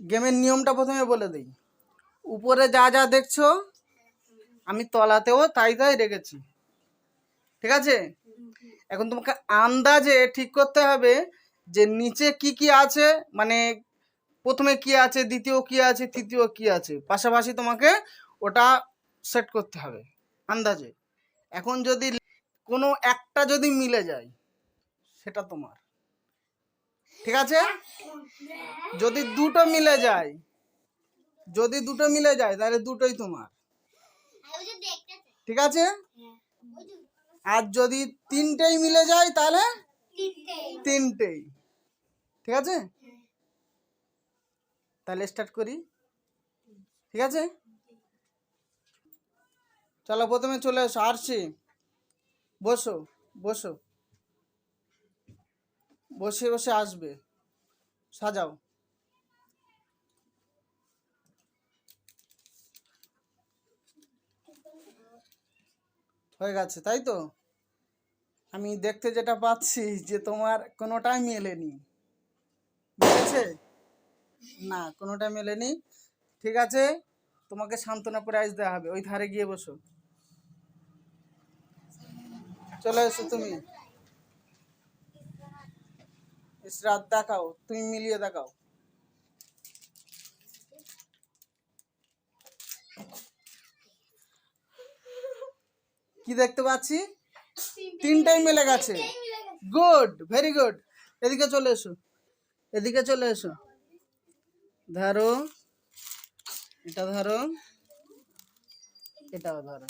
গেমের নিয়মটা প্রথমে বলে দিই। উপরে যা যা দেখছ, আমি তলাতেও তাই তাই রেখেছি। ঠিক আছে? এখন তোমাকে আন্দাজে ঠিক করতে হবে যে নিচে কি কি আছে মানে প্রথমে কি আছে, দ্বিতীয় কি আছে, তৃতীয় কি আছে। পাশাপাশি তোমাকে ওটা সেট করতে হবে, আন্দাজে। এখন যদি কোনো একটা যদি মিলে যায়, সেটা তোমার। ঠিক আছে? যদি দুটো মিলে যায়, যদি দুটো মিলে যায়, তাহলে দুটোই তোমার। ঠিক আছে? আর যদি তিনটেই মিলে যায়, তাহলে? তিনটেই। ঠিক আছে? তাহলে স্টার্ট করি। ঠিক আছে? চলো প্রথমে চলে এসো আরছি বসো বসো। বসে বসে আসবে। সাজাও। হয়ে গেছে, তাই তো? আমি দেখতে যেটা পাচ্ছি যে তোমার কোনোটাই মেলেনি। মিলেছে না কোনোটা মেলেনি। ঠিক আছে, তোমাকে সান্ত্বনা প্রাইজ দেওয়া হবে। ওই ধারে গিয়ে বসো। চলে এসো তুমি। ইসরাত দেখাও, তুমি মিলিয়ে দেখাও। কি দেখতে পাচ্ছি? তিনটাই মিলে গেছে। গুড ভেরি গুড এদিকে চলে এসো, এদিকে চলে এসো। ধরো, এটা ধরো, এটাও ধরো।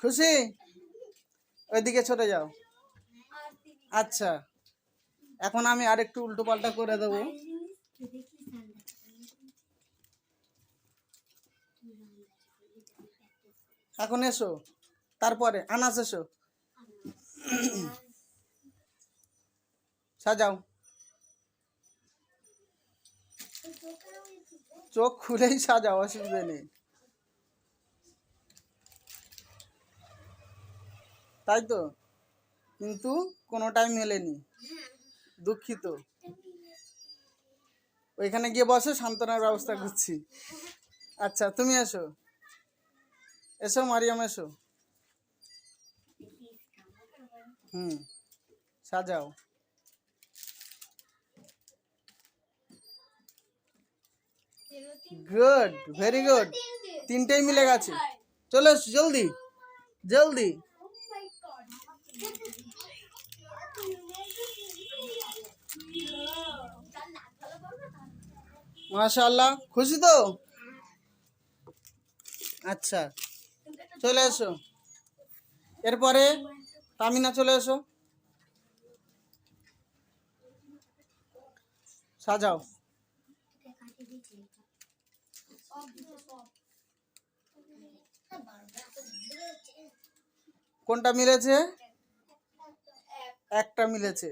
খুশি? ওইদিকে চলে যাও। আচ্ছা। এখন আমি আরেকটু উল্টো পাল্টা করে দেবো। এখন এসো, তারপরে আনাস এসো। সাজাও। চোখ খুলেই সাজাও, অসুবিধা নেই। তাই তো? কিন্তু কোনোটাই মেলেনি। দুঃখিত। ওইখানে গিয়ে বসো, সান্ত্বনার ব্যবস্থা করছি। আচ্ছা তুমি এসো। এসো, মারিয়াম, এসো। হুম, সাজাও। Good, very good. তিনটেই মিলে গেছে। চলে এসো, জলদি জলদি। মাশাআল্লাহ। খুশি তো? আচ্ছা চলে এসো। এরপরে তামিনা চলে এসো। সাজাও। কোনটা মিলেছে? একটা মিলেছে।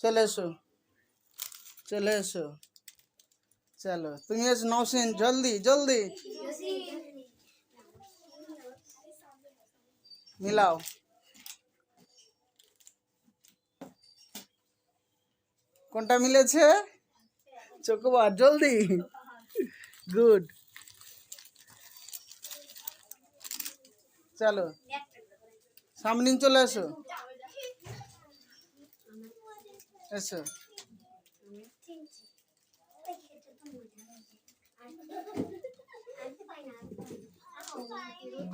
চলে এসো। চলে এসো। চলো তুমি এসো নৌসিন জলদি জলদি মিলাও কোনটা মিলেছে চোকোবার জলদি গুড চলো সামনে চলে এসো এসো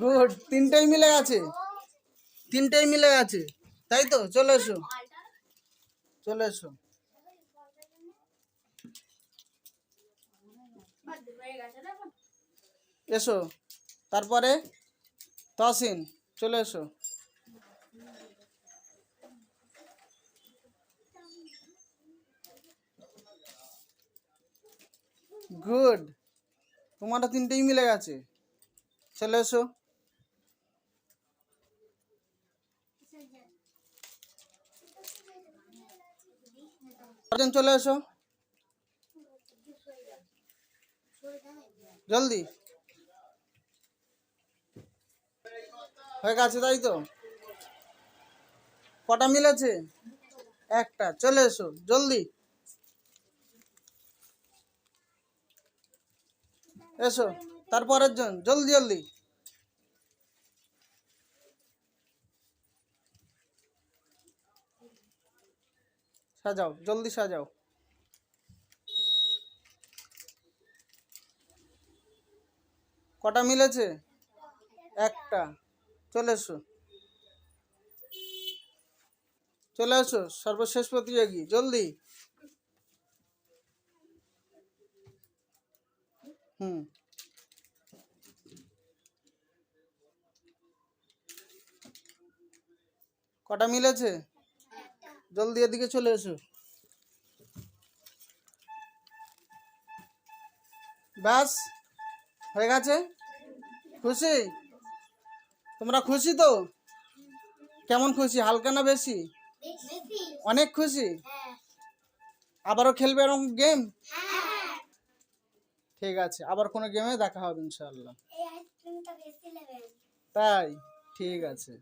গুড, তিনটাই মিলে গেছে? তিনটাই মিলে গেছে? তাই তো? চলে এসো। চলে এসো। এসো। তারপরে তহসিন, চলে এসো। গুড তোমারও তিনটেই মিলে গেছে। চলে এসো। চলে এসো। জলদি। হয়ে গেছে, তাই তো? কটা মিলেছে? একটা। চলে এসো। জলদি। এসো, তারপরের জন, জলদি জলদি। সাজাও জলদি সাজাও। কটা মিলেছে? একটা। চলে এসো। চলে এসো, সর্বশেষ প্রতিযোগী, জলদি। হুম। কটা মিলেছে জলদি এদিকে চলে এসো। ব্যাস হয়ে গেছে? খুশি? তোমরা খুশি তো? কেমন খুশি? হালকা না বেশি? অনেক খুশি? আবারও খেলবে এরকম গেম ঠিক আছে আবার কোনো গেমে দেখা হবে ইনশাল্লাহ তাই? ঠিক আছে।